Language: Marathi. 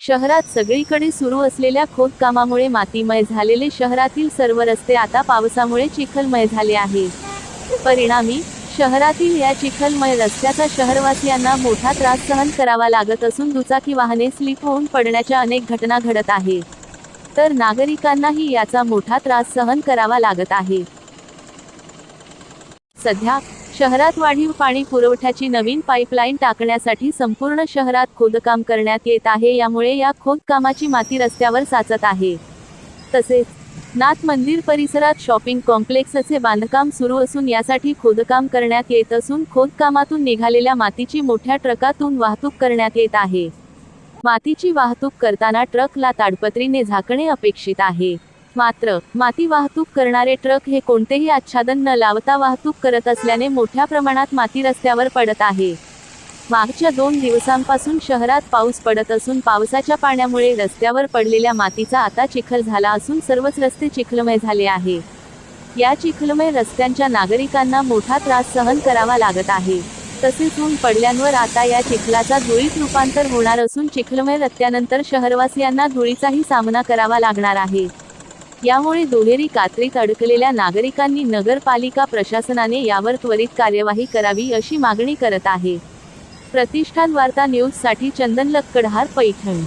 शहरात सगळीकडे सुरू असलेल्या खोदकामामुळे मातीमय झालेले शहरातील सर्व रस्ते आता पावसामुळे चिखलमय झाले आहे परिणामी शहरातील या चिखलमय रस्त्याचा शहरवासियांना मोठा त्रास सहन करावा लागत असून दुचाकी वाहने स्लिप होऊन पडण्याच्या अनेक घटना घडत आहे तर नागरिकांनाही याचा मोठा त्रास सहन करावा लागत आहे. सध्या शहरात वाढीव पाणी पुरवठ्याची नवीन पाईपलाईन टाकण्यासाठी संपूर्ण शहरात खोदकाम करण्यात येत आहे. यामुळे या खोदकामाची माती रस्त्यावर साचत आहे. तसेच नाथ मंदिर परिसरात शॉपिंग कॉम्प्लेक्सचे बांधकाम सुरू असून यासाठी खोदकाम करण्यात येत असून खोदकामातून निघालेल्या मातीची मोठ्या ट्रकातून वाहतूक करण्यात येत आहे. मातीची वाहतूक करताना ट्रकला ताडपत्रीने झाकणे अपेक्षित आहे. मात्र माती वाहतूक करणारे ट्रक हे कोणतेही आच्छादन न लावता वाहतूक करत असल्याने मोठ्या प्रमाणात माती रस्त्यावर पडत आहे. मागच्या दोन दिवसांपासून शहरात पाऊस पडत असून पावसाच्या पाण्यामुळे रस्त्यावर पडलेल्या मातीचा आता चिखल झाला असून सर्वच रस्ते चिखलमय झाले आहे. या चिखलमय रस्त्यांच्या नागरिकांना मोठा त्रास सहन करावा लागत आहे. तसेच ऊन पडल्यांवर आता या चिखलाचा धुळीत रूपांतर होणार असून चिखलमय रस्त्यानंतर शहरवासियांना धुळीचाही सामना करावा लागणार आहे. यामुळे दुहेरी कात्रीत अडकलेल्या नागरिकांनी नगरपालिका प्रशासनाने यावर त्वरित कार्यवाही करावी अशी मागणी करत आहे. प्रतिष्ठान वार्ता न्यूजसाठी चंदन लक्कडहार पैठण.